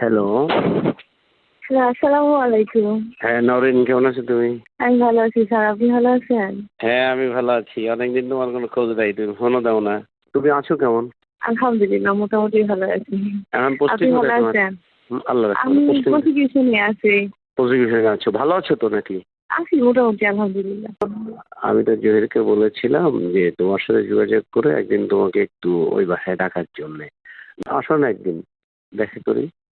Hello sir আসসালামু আলাইকুম। হ্যাঁ নরিন কেমন আছো তুমি? আমি ভালো আছি স্যার। আপনি ভালো আছেন? হ্যাঁ আমি ভালো আছি। অনেকদিন তোমার কোনো খোঁজ নাই তুমি ফোনও দাও না। তুমি আছো কেমন? আলহামদুলিল্লাহ মোটামুটি ভালো আছি। এখন আপনি পোস্টিং ভালো আছেন? আল্লাহ আমি প্রসিকিউশনে আছি। প্রসিকিউশনে আছো। ভালো আছো তো নাকি? আছি মোটামুটি আলহামদুলিল্লাহ। আমি তো জহিরকে বলেছিলাম যে তোমার সাথে যোগাযোগ করে একদিন তোমাকে একটু ওই বাসায় ডাকার জন্য। আসো না একদিন দেখা করি।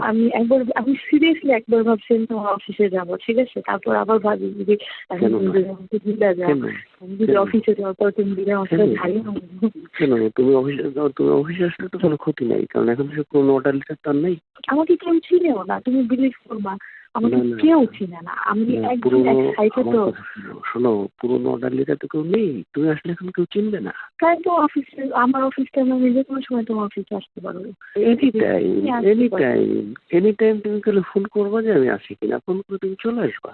আমি একবার আমি সিরিয়াসলি একবার ভাবছিলাম তোমার অফিসে যাব ঠিক আছে? তারপর আবার ভাবি যে যাও কেন? আমি যদি? অফিসে যাওয়ার পর তুমি দিলে আমার সাথে কেন? তুমি অফিসে যাও তুমি অফিসে আসলে তো কোনো ক্ষতি নাই কারণ এখন সে কোনো অর্ডার তো আর নেই। আমাকে কেউ চিনেও না তুমি বিলিভ করবা। আমাকে। কেউ চিনে না। আমি একদম পুরোনো এক্সাইটেড তো শোনো, পুরোনো অর্ডার লিটার তো কেউ নেই। তুমি আসলে এখন কেউ চিনবে না। তাই তো অফিসে আমার আমি যে কোনো সময় তোমার অফিসে আসতে পারব। এনি টাইম তুমি আসতে এনি পারো। টাইম এনি টাইম তুমি তাহলে ফোন করবা যে আমি আসি কিনা ফোন করে তুমি চলে আসবা।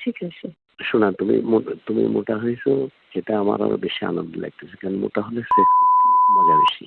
ঠিক আছে। শোনা তুমি তুমি মোটা হয়েছো সেটা আমার আরও বেশি আনন্দ লাগতেছে কারণ মোটা হলে সেক্স মজা বেশি।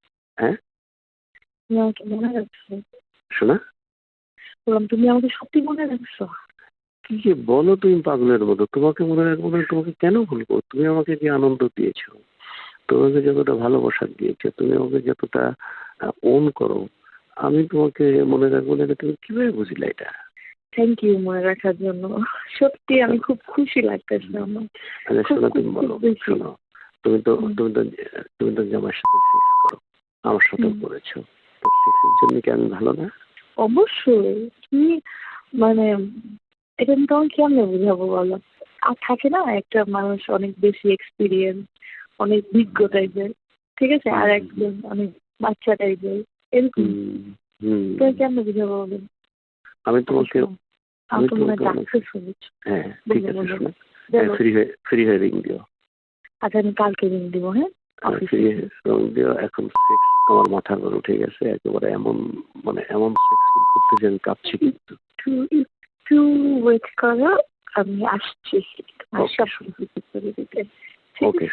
হ্যাঁ? তুমি আমাকে মনে রাখছো? শোনা? বললাম তুমি আমাকে সত্যি মনে রাখছো? কি যে বলো তুমি পাগলের মতো? তোমাকে মনে রাখব না তোমাকে কেন ভুলবো তুমি আমাকে যে আনন্দ দিয়েছ তোমাকে যতটা ভালোবাসা দিয়েছ তুমি আমাকে যতটা ওন করো আমি তোমাকে মনে রাখব না তুমি কীভাবে বুঝলে এটা? থ্যাংক ইউ মনে রাখার জন্য। সত্যি আমি খুব খুশি লাগতেছে আমার। আচ্ছা শোনো তুমি বলো। শোনো তুমি তো তুমি তো তুমি তো জামার সাথে সেক্স করো। আমার সাথেও করেছ। তো সেক্সের জন্য কি আমি ভালো না? অবশ্যই। তুমি মানে এটা আমি তোমাকে কেমনে বুঝাবো বলো? আর থাকে না একটা মানুষ অনেক বেশি এক্সপিরিয়েন্স অনেক বিজ্ঞ টাইপের ঠিক আছে? আর। একজন অনেক বাচ্চা টাইপের এরকম। তুমি কেমনে বুঝাবো বলো? আমি তোমাকে আমি হয় তোমাকে হ্যাঁ ঠিক আছে। শোনো। ফ্রি হয়ে ফ্রি হয়ে রিং দিও। আচ্ছা আমি কালকে রিং দিব হ্যাঁ? এখন সেক্স আমার মাথা উপর উঠে গেছে একেবারে এমন মানে এমন সেক্স করতে যে আমি কাঁপছি কিন্তু। একটু ওয়েট করো আমি আসছি। করে ওকে